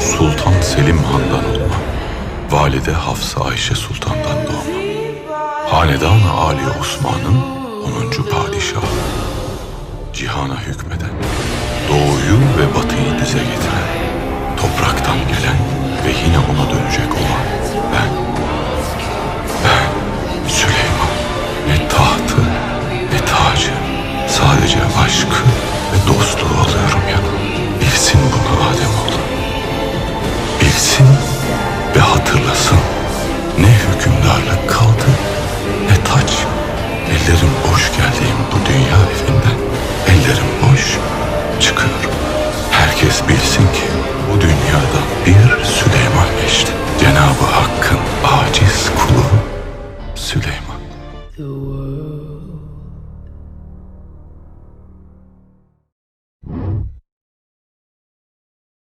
Selim Han'dan olma. Valide Hafsa Ayşe Sultan'dan doğma. Hanedan-ı Ali Osman'ın 10. padişahı. Cihana hükmeden, doğuyu ve batıyı dize getiren, topraktan gelen ve yine ona dönecek olan ben. Ben Süleyman. Ne tahtı ne tacı. Sadece aşkı ve dostluğu alıyorum yanıma. Boş geldiğim bu dünya evinden. Ellerim boş çıkıyorum. Herkes bilsin ki bu dünyadan bir Süleyman geçti. Cenab-ı Hakk'ın aciz kulu Süleyman.